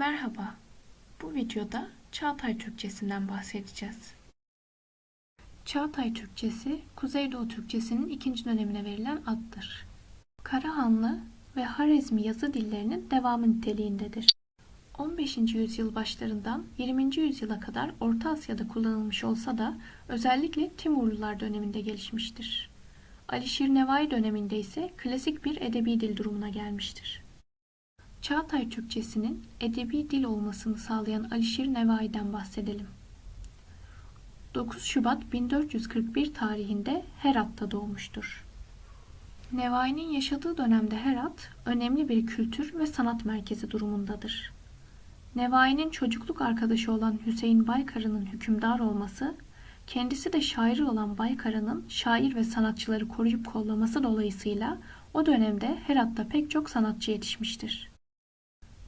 Merhaba. Bu videoda Çağatay Türkçesinden bahsedeceğiz. Çağatay Türkçesi, Kuzeydoğu Türkçesinin ikinci dönemine verilen addır. Karahanlı ve Harezmi yazı dillerinin devamı niteliğindedir. 15. yüzyıl başlarından 20. yüzyıla kadar Orta Asya'da kullanılmış olsa da özellikle Timurlular döneminde gelişmiştir. Alişir Nevai döneminde ise klasik bir edebi dil durumuna gelmiştir. Çağatay Türkçesinin edebi dil olmasını sağlayan Alişir Nevai'den bahsedelim. 9 Şubat 1441 tarihinde Herat'ta doğmuştur. Nevai'nin yaşadığı dönemde Herat, önemli bir kültür ve sanat merkezi durumundadır. Nevai'nin çocukluk arkadaşı olan Hüseyin Baykara'nın hükümdar olması, kendisi de şair olan Baykara'nın şair ve sanatçıları koruyup kollaması dolayısıyla o dönemde Herat'ta pek çok sanatçı yetişmiştir.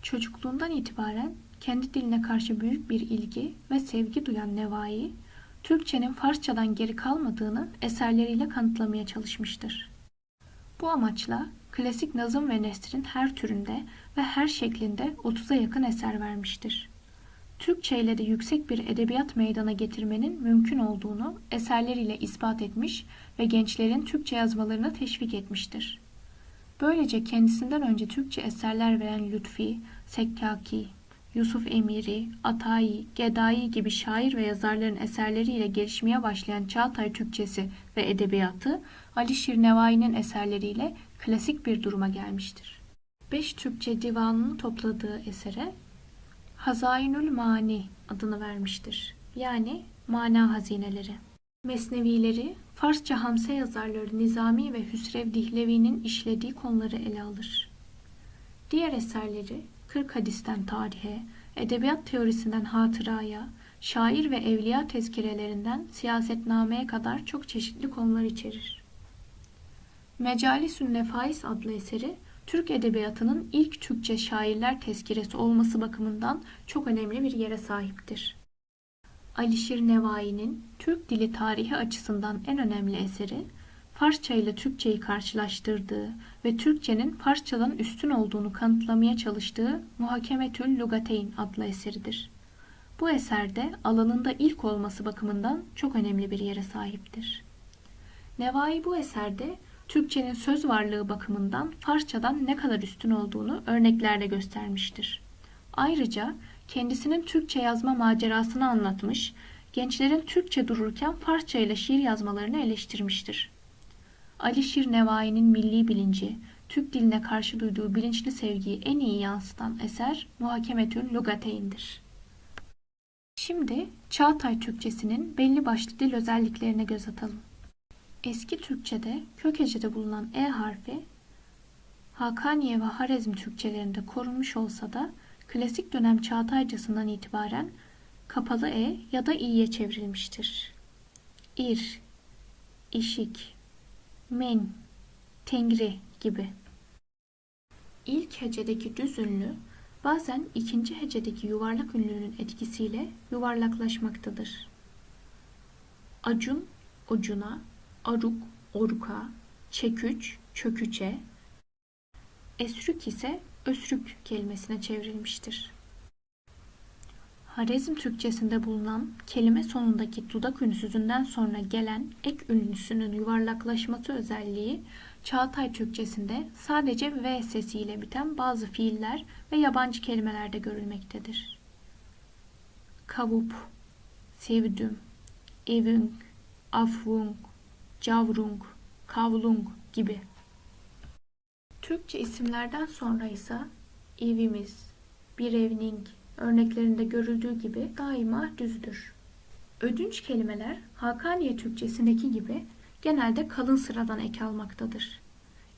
Çocukluğundan itibaren kendi diline karşı büyük bir ilgi ve sevgi duyan Nevai, Türkçenin Farsçadan geri kalmadığını eserleriyle kanıtlamaya çalışmıştır. Bu amaçla klasik nazım ve nesrin her türünde ve her şeklinde 30'a yakın eser vermiştir. Türkçe ile de yüksek bir edebiyat meydana getirmenin mümkün olduğunu eserleriyle ispat etmiş ve gençlerin Türkçe yazmalarına teşvik etmiştir. Böylece kendisinden önce Türkçe eserler veren Lütfi, Sekkaki, Yusuf Emiri, Atayi, Gedai gibi şair ve yazarların eserleriyle gelişmeye başlayan Çağatay Türkçesi ve edebiyatı Alişir Nevai'nin eserleriyle klasik bir duruma gelmiştir. Beş Türkçe divanını topladığı esere Hazainül Mani adını vermiştir. Yani mana hazineleri. Mesnevileri Farsça Hamse yazarları Nizami ve Hüsrev Dihlevi'nin işlediği konuları ele alır. Diğer eserleri 40 hadisten tarihe, edebiyat teorisinden hatıraya, şair ve evliya tezkirelerinden siyasetnameye kadar çok çeşitli konular içerir. Mecalisün Nefais adlı eseri Türk edebiyatının ilk Türkçe şairler tezkiresi olması bakımından çok önemli bir yere sahiptir. Alişir Nevai'nin Türk dili tarihi açısından en önemli eseri, Farsça ile Türkçeyi karşılaştırdığı ve Türkçenin Farsçadan üstün olduğunu kanıtlamaya çalıştığı Muhakemetül Lugateyn adlı eseridir. Bu eserde alanında ilk olması bakımından çok önemli bir yere sahiptir. Nevai bu eserde Türkçenin söz varlığı bakımından Farsçadan ne kadar üstün olduğunu örneklerle göstermiştir. Ayrıca kendisinin Türkçe yazma macerasını anlatmış, gençlerin Türkçe dururken Farsça ile şiir yazmalarını eleştirmiştir. Alişir Nevai'nin milli bilinci, Türk diline karşı duyduğu bilinçli sevgiyi en iyi yansıtan eser Muhakemetül Lugateyn'dir. Şimdi Çağatay Türkçesinin belli başlı dil özelliklerine göz atalım. Eski Türkçe'de kök hecede bulunan E harfi Hakaniye ve Harezm Türkçelerinde korunmuş olsa da klasik dönem Çağataycasından itibaren kapalı E ya da İ'ye çevrilmiştir. İr, işik, men, tengri gibi. İlk hecedeki düz ünlü bazen ikinci hecedeki yuvarlak ünlünün etkisiyle yuvarlaklaşmaktadır. Acun, ucuna, aruk, oruka, çeküç, çöküçe, esrük ise ösrük kelimesine çevrilmiştir. Harezm Türkçesinde bulunan kelime sonundaki dudak ünsüzünden sonra gelen ek ünlüsünün yuvarlaklaşması özelliği Çağatay Türkçesinde sadece V sesiyle biten bazı fiiller ve yabancı kelimelerde görülmektedir. Kavup, sevdüm, evünk, afvung, cavrung, kavlung gibi. Türkçe isimlerden sonra ise evimiz, bir evning örneklerinde görüldüğü gibi daima düzdür. Ödünç kelimeler Hakaniye Türkçesindeki gibi genelde kalın sıradan ek almaktadır.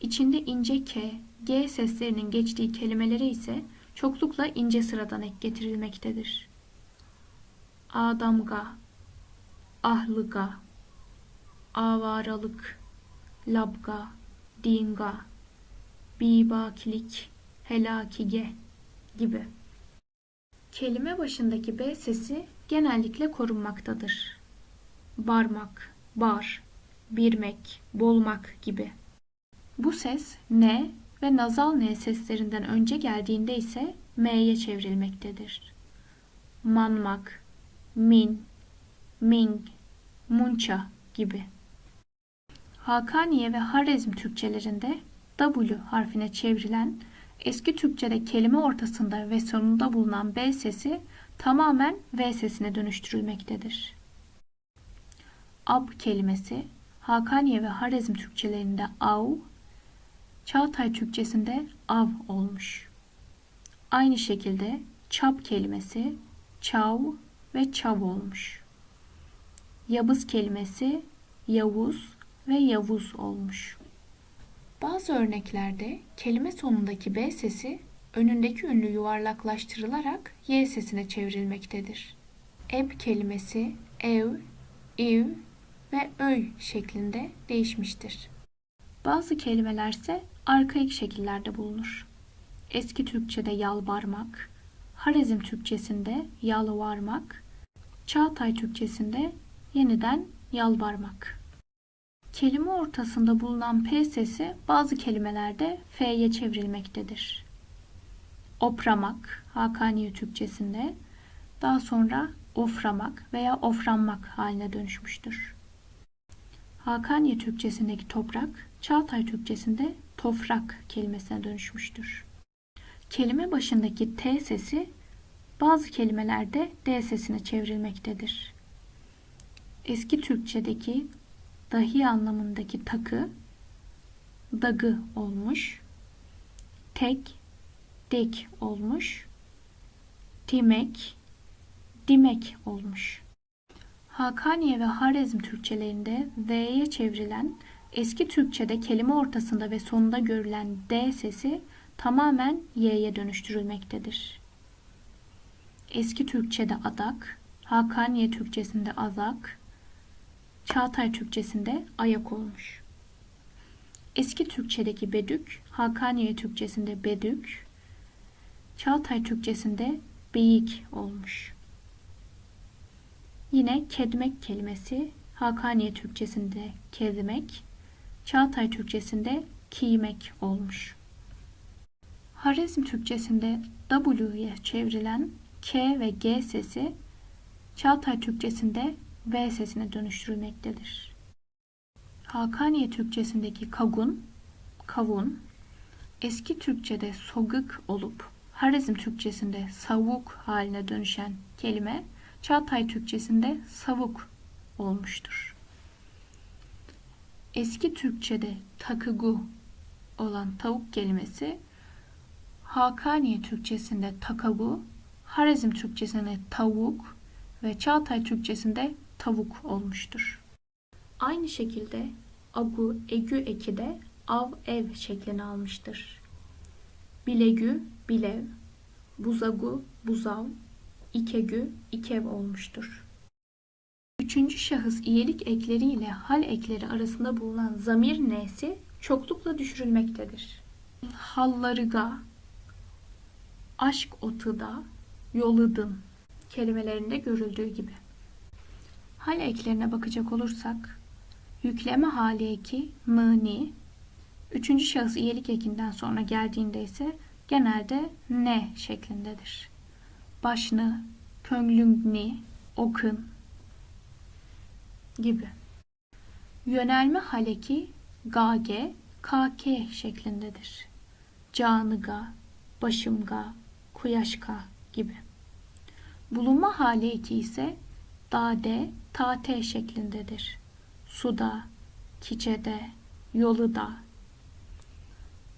İçinde ince k, g seslerinin geçtiği kelimelere ise çoklukla ince sıradan ek getirilmektedir. Adamga, ahlıga, avaralık, labga, dinga, bibakilik, helakige gibi. Kelime başındaki B sesi genellikle korunmaktadır. Barmak, bar, birmek, bolmak gibi. Bu ses N ve nazal N seslerinden önce geldiğinde ise m'ye çevrilmektedir. Manmak, min, ming, munça gibi. Hakaniye ve Harezm Türkçelerinde W harfine çevrilen eski Türkçede kelime ortasında ve sonunda bulunan B sesi tamamen V sesine dönüştürülmektedir. Ab kelimesi Hakaniye ve Harezm Türkçelerinde av, Çağatay Türkçesinde av olmuş. Aynı şekilde çap kelimesi çav ve çav olmuş. Yabız kelimesi Yavuz ve Yavuz olmuş. Bazı örneklerde kelime sonundaki B sesi önündeki ünlü yuvarlaklaştırılarak Y sesine çevrilmektedir. Eb kelimesi ev, iv ve öy şeklinde değişmiştir. Bazı kelimelerse arkaik şekillerde bulunur. Eski Türkçe'de yalvarmak, Harezm Türkçesinde yalvarmak, Çağatay Türkçesinde yeniden yalvarmak. Kelime ortasında bulunan P sesi bazı kelimelerde F'ye çevrilmektedir. Opramak, Hakaniye Türkçesinde, daha sonra oframak veya ofranmak haline dönüşmüştür. Hakaniye Türkçesindeki toprak, Çağatay Türkçesinde tofrak kelimesine dönüşmüştür. Kelime başındaki T sesi bazı kelimelerde D sesine çevrilmektedir. Eski Türkçedeki dahi anlamındaki takı dagı olmuş. Tek dek olmuş. Dimek dimek olmuş. Hakaniye ve Harezm Türkçelerinde V'ye çevrilen eski Türkçede kelime ortasında ve sonunda görülen D sesi tamamen Y'ye dönüştürülmektedir. Eski Türkçede adak, Hakaniye Türkçesinde azak, Çağatay Türkçesinde ayak olmuş. Eski Türkçedeki bedük, Hakaniye Türkçesinde bedük, Çağatay Türkçesinde beyik olmuş. Yine kedmek kelimesi Hakaniye Türkçesinde kezmek, Çağatay Türkçesinde kiymek olmuş. Harezm Türkçesinde W'ye çevrilen K ve G sesi Çağatay Türkçesinde V sesine dönüştürülmektedir. Hakaniye Türkçesindeki kagun, kavun, eski Türkçede sogık olup Harezm Türkçesinde savuk haline dönüşen kelime Çağatay Türkçesinde savuk olmuştur. Eski Türkçede takıgu olan tavuk kelimesi Hakaniye Türkçesinde takagu, Harezm Türkçesinde tavuk ve Çağatay Türkçesinde tavuk olmuştur. Aynı şekilde agu, egü eki de av, ev şeklini almıştır. Bilegü, bilev, buzagu, buzav, ikegü, ikev olmuştur. Üçüncü şahıs iyelik ekleri ile hal ekleri arasında bulunan zamir n'si çoklukla düşürülmektedir. Hallarıga, aşk otıda, yoludun kelimelerinde görüldüğü gibi. Hal eklerine bakacak olursak, yükleme hali eki nı üçüncü şahıs iyelik ekinden sonra geldiğinde ise genelde ne şeklindedir. Başını, könglüngni, okun gibi. Yönelme haleki gage, kake şeklindedir. Canıga, başımga, kuyaşka gibi. Bulunma hali eki ise dade, tate şeklindedir. Suda, kiçede, yoluda.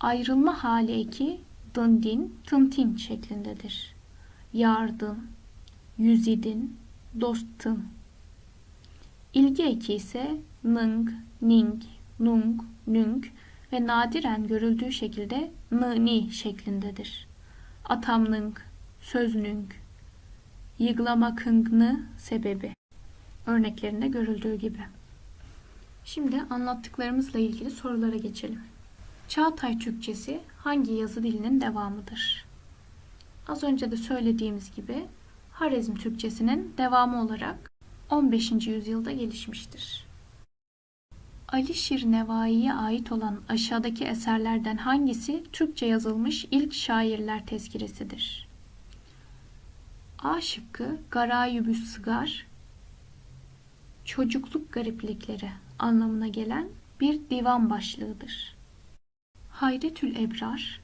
Ayrılma hali eki dındin, tıntin şeklindedir. Yardım, yüzidin, dostın. İlgi eki ise nıng, ning, nung, nüng ve nadiren görüldüğü şekilde nı-ni şeklindedir. Atamnıng, söznüng, yıglamakıngны sebebi örneklerinde görüldüğü gibi. Şimdi anlattıklarımızla ilgili sorulara geçelim. Çağatay Türkçesi hangi yazı dilinin devamıdır? Az önce de söylediğimiz gibi Harezm Türkçesinin devamı olarak 15. yüzyılda gelişmiştir. Ali Şir Nevai'ye ait olan aşağıdaki eserlerden hangisi Türkçe yazılmış ilk şairler tezkiresidir? A şıkkı Garayübüs Sıgar çocukluk gariplikleri anlamına gelen bir divan başlığıdır. Hayretül Ebrar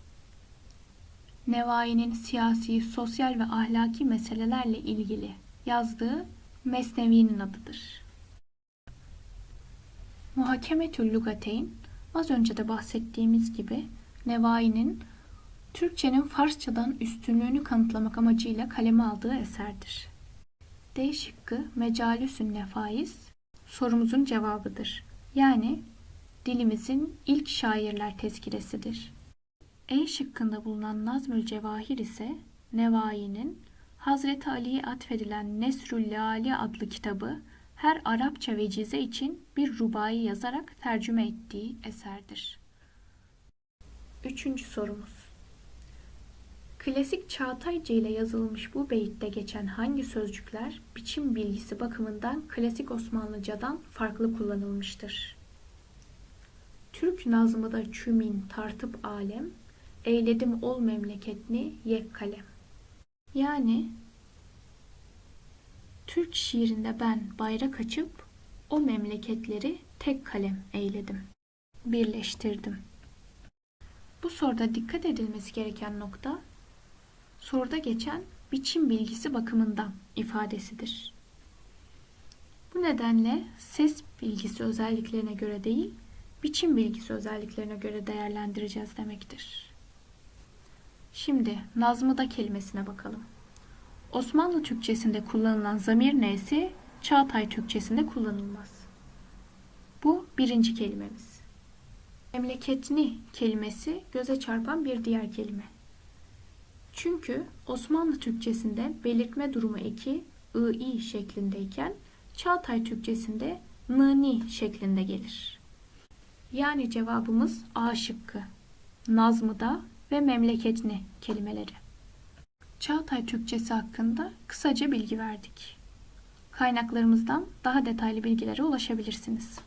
Nevai'nin siyasi, sosyal ve ahlaki meselelerle ilgili yazdığı Mesnevi'nin adıdır. Muhakemetül Lugateyn az önce de bahsettiğimiz gibi Nevai'nin Türkçenin Farsçadan üstünlüğünü kanıtlamak amacıyla kaleme aldığı eserdir. D şıkkı Mecalisün Nefais sorumuzun cevabıdır. Yani dilimizin ilk şairler tezkiresidir. E şıkkında bulunan Nazmül Cevahir ise Nevai'nin Hazreti Ali'ye atfedilen Nesrül Lali adlı kitabı her Arapça vecize için bir rubai yazarak tercüme ettiği eserdir. Üçüncü sorumuz. Klasik Çağatayca ile yazılmış bu beyitte geçen hangi sözcükler biçim bilgisi bakımından klasik Osmanlıcadan farklı kullanılmıştır? Türk nazmıda çümin tartıp alem, eyledim ol memleketni yek kalem. Yani Türk şiirinde ben bayrak açıp o memleketleri tek kalem eyledim, birleştirdim. Bu soruda dikkat edilmesi gereken nokta soruda geçen biçim bilgisi bakımından ifadesidir. Bu nedenle ses bilgisi özelliklerine göre değil, biçim bilgisi özelliklerine göre değerlendireceğiz demektir. Şimdi nazmıda kelimesine bakalım. Osmanlı Türkçesinde kullanılan zamir neyse Çağatay Türkçesinde kullanılmaz. Bu birinci kelimemiz. Memleketni kelimesi göze çarpan bir diğer kelime. Çünkü Osmanlı Türkçesinde belirtme durumu eki ı-i şeklindeyken Çağatay Türkçesinde nı-ni şeklinde gelir. Yani cevabımız A şıkkı. Nazmıda ve memleketni kelimeleri. Çağatay Türkçesi hakkında kısaca bilgi verdik. Kaynaklarımızdan daha detaylı bilgilere ulaşabilirsiniz.